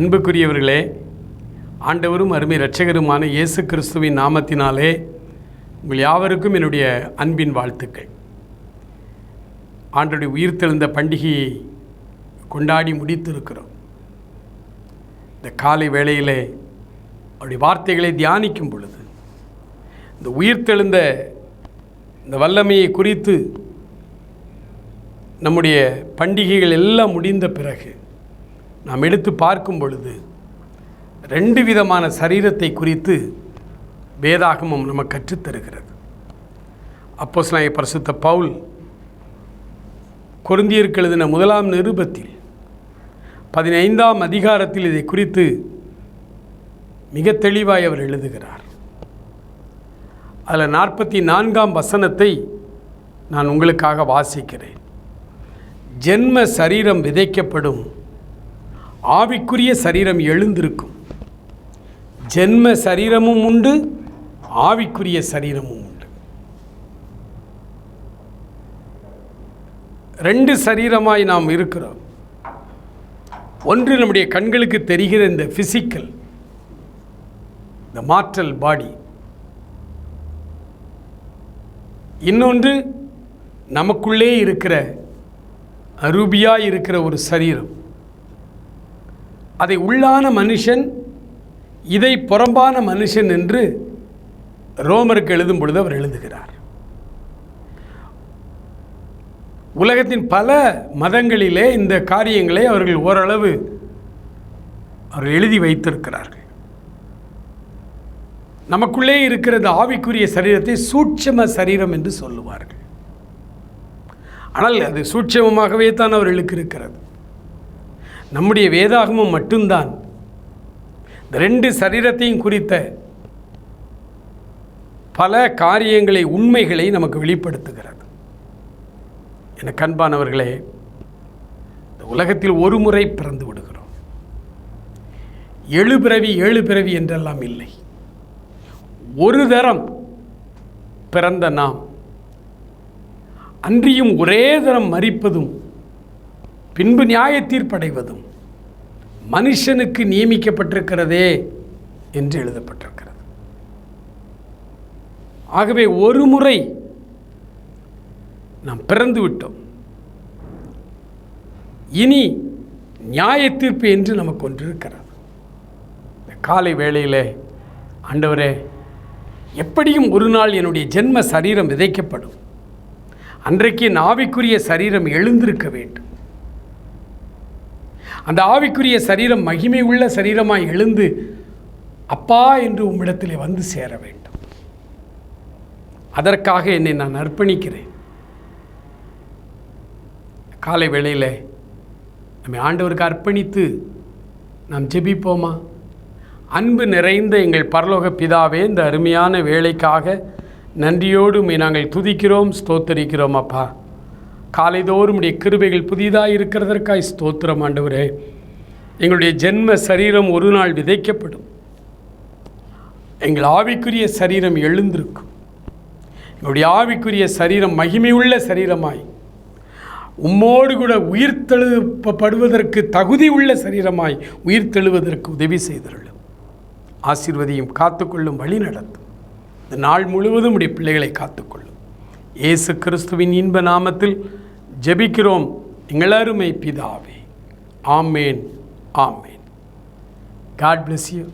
அன்புக்குரியவர்களே ஆண்டவரும் அருமை இரட்சகருமான இயேசு கிறிஸ்துவின் நாமத்தினாலே உங்கள் யாவருக்கும் என்னுடைய அன்பின் வாழ்த்துக்கள். ஆண்டுடைய உயிர்த்தெழுந்த பண்டிகையை கொண்டாடி முடித்திருக்கிறோம். இந்த காலை வேளையிலே அவருடைய வார்த்தைகளை தியானிக்கும் பொழுது இந்த உயிர்த்தெழுந்த இந்த வல்லமையை குறித்து நம்முடைய பண்டிகைகள் எல்லாம் முடிந்த பிறகு நாம் எடுத்து பார்க்கும் பொழுது ரெண்டு விதமான சரீரத்தை குறித்து வேதாகமம் நமக்கு கற்றுத்தருகிறது அப்போ சிலாய பரிசுத்த பவுல் கொருந்தியருக்கு எழுதின முதலாம் நிருபத்தில் பதினைந்தாம் அதிகாரத்தில் இதை குறித்து மிக தெளிவாய் அவர் எழுதுகிறார். அதில் நாற்பத்தி நான்காம் வசனத்தை நான் உங்களுக்காக வாசிக்கிறேன். ஜென்ம சரீரம் விதைக்கப்படும் ஆவிக்குரிய சரீரம் எழுந்திருக்கும். ஜென்ம சரீரமும் உண்டு ஆவிக்குரிய சரீரமும் உண்டு. ரெண்டு சரீரமாய் நாம் இருக்கிறோம். ஒன்று நம்முடைய கண்களுக்கு தெரிகிற இந்த ஃபிசிக்கல் இந்த மாற்றல் பாடி இன்னொன்று நமக்குள்ளே இருக்கிற அரூபியாக இருக்கிற ஒரு சரீரம். அதை உள்ளான மனுஷன் இதை புறம்பான மனுஷன் என்று ரோமருக்கு எழுதும் பொழுது அவர் எழுதுகிறார். உலகத்தின் பல மதங்களிலே இந்த காரியங்களை அவர்கள் ஓரளவு அவர்கள் எழுதி வைத்திருக்கிறார்கள். நமக்குள்ளே இருக்கிற இந்த ஆவிக்குரிய சரீரத்தை சூட்சம சரீரம் என்று சொல்லுவார்கள். ஆனால் அது சூட்சமமாகவே தான் அவர்களுக்கு இருக்கிறது நம்முடைய வேதாகமம் மட்டும்தான். இந்த ரெண்டு சரீரத்தையும் குறித்த பல காரியங்களை உண்மைகளை நமக்கு வெளிப்படுத்துகிறது. என கண்பானவர்களே இந்த உலகத்தில் ஒரு முறை பிறந்து விடுகிறோம். ஏழு பிறவி ஏழு பிறவி என்றெல்லாம் இல்லை. ஒரு தரம் பிறந்த நாம். அன்றியும் ஒரே தரம் மறிப்பதும் பின்பு நியாய தீர்ப்படைவதும் மனுஷனுக்கு நியமிக்கப்பட்டிருக்கிறதே என்று எழுதப்பட்டிருக்கிறது. ஆகவே ஒரு முறை நாம் பிறந்து விட்டோம். இனி நியாய தீர்ப்பு என்று நமக்கு ஒன்று இருக்கிறது. இந்த காலை வேளையில் ஆண்டவரே எப்படியும் ஒரு நாள் என்னுடைய ஜென்ம சரீரம் விதைக்கப்படும். அன்றைக்கு என் ஆவிக்குரிய சரீரம் எழுந்திருக்க வேண்டும். அந்த ஆவிக்குரிய சரீரம் மகிமை உள்ள சரீரமாக எழுந்து அப்பா என்று உம்மிடத்திலே வந்து சேர வேண்டும். அதற்காக என்னை நான் அர்ப்பணிக்கிறேன். காலை வேளையில் நம்மை ஆண்டவருக்கு அர்ப்பணித்து நாம் ஜெபிப்போமா? அன்பு நிறைந்த எங்கள் பரலோக பிதாவே இந்த அருமையான வேலைக்காக நன்றியோடு நாங்கள் துதிக்கிறோம் ஸ்தோத்தரிக்கிறோம் அப்பா. காலைதோறும் உடைய கிருபைகள் புதிதாக இருக்கிறதற்காய் ஸ்தோத்திரம் ஆண்டவரே. எங்களுடைய ஜென்ம சரீரம் ஒரு நாள் விதைக்கப்படும். எங்கள் ஆவிக்குரிய சரீரம் எழுந்திருக்கும். எங்களுடைய ஆவிக்குரிய சரீரம் மகிமையுள்ள சரீரமாய் உம்மோடு கூட உயிர்த்தெழுப்பப்படுவதற்கு தகுதி உள்ள சரீரமாய் உயிர்த்தெழுவதற்கு உதவி செய்தருளும். ஆசீர்வதியும் காத்துக்கொள்ளும் வழி நடத்தும். இந்த நாள் முழுவதும் உடைய பிள்ளைகளை காத்துக்கொள்ளும். இயேசு கிறிஸ்துவின் இன்ப நாமத்தில் ஜெபிக்கிறோம். எங்களருமை பிதாவே. ஆமேன் ஆமேன். God bless you